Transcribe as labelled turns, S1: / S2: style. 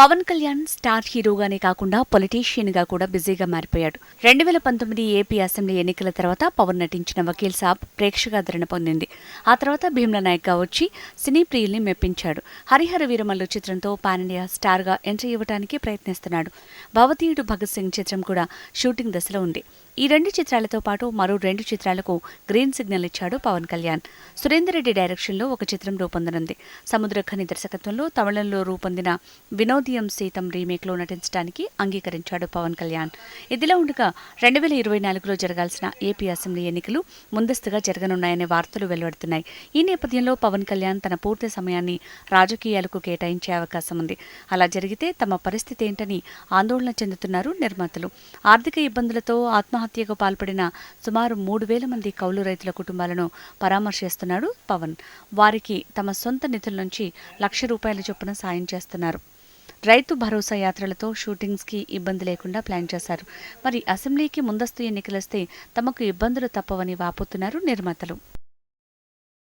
S1: Pawan Kalyan star హీరోగానే కాకుండా పొలిటీషియన్గా కూడా బిజీగా మారిపోయాడు. రెండు వేల పంతొమ్మిది ఏపీ అసెంబ్లీ ఎన్నికల తర్వాత పవన్ నటించిన వకీల్ సాబ్ ప్రేక్షకాదరణ పొందింది. ఆ తర్వాత భీమ్ల నాయక్గా వచ్చి సినీ ప్రియుల్ని మెప్పించాడు. హరిహర వీరమల్లు చిత్రంతో పానిండియా స్టార్గా ఎంట్రీ ఇవ్వడానికి ప్రయత్నిస్తున్నాడు. భవతీయుడు భగత్ సింగ్ చిత్రం కూడా షూటింగ్ దశలో ఉంది. ఈ రెండు చిత్రాలతో పాటు మరో రెండు చిత్రాలకు గ్రీన్ సిగ్నల్ ఇచ్చాడు పవన్ కళ్యాణ్. సురేందర్ రెడ్డి డైరెక్షన్లో ఒక చిత్రం రూపొందనుంది. సముద్రఖని దర్శకత్వంలో తమిళంలో రూపొందిన వినోదియం సీతం రీమేక్లో నటించడానికి అంగీకరించాడు పవన్ కళ్యాణ్. ఇదిలా ఉండగా రెండు వేల ఇరవై నాలుగులో జరగాల్సిన ఏపీ అసెంబ్లీ ఎన్నికలు ముందస్తుగా జరగనున్నాయనే వార్తలు వెలువడుతున్నాయి. ఈ నేపథ్యంలో పవన్ కళ్యాణ్ తన పూర్తి సమయాన్ని రాజకీయాలకు కేటాయించే అవకాశం ఉంది. అలా జరిగితే తమ పరిస్థితి ఏంటని ఆందోళన చెందుతున్నారు నిర్మాతలు. ఆర్థిక ఇబ్బందులతో ఆత్మహత్య ఆత్మహత్యకు పాల్పడిన సుమారు మూడు వేల మంది కౌలు రైతుల కుటుంబాలను పరామర్శిస్తున్నాడు పవన్. వారికి తమ సొంత నిధుల నుంచి లక్ష రూపాయల చొప్పున సాయం చేస్తున్నారు. రైతు భరోసా యాత్రలతో షూటింగ్స్కి ఇబ్బంది లేకుండా ప్లాన్ చేశారు. మరి అసెంబ్లీకి ముందస్తు ఎన్నికలొస్తే తమకు ఇబ్బందులు తప్పవని వాపోతున్నారు నిర్మాతలు.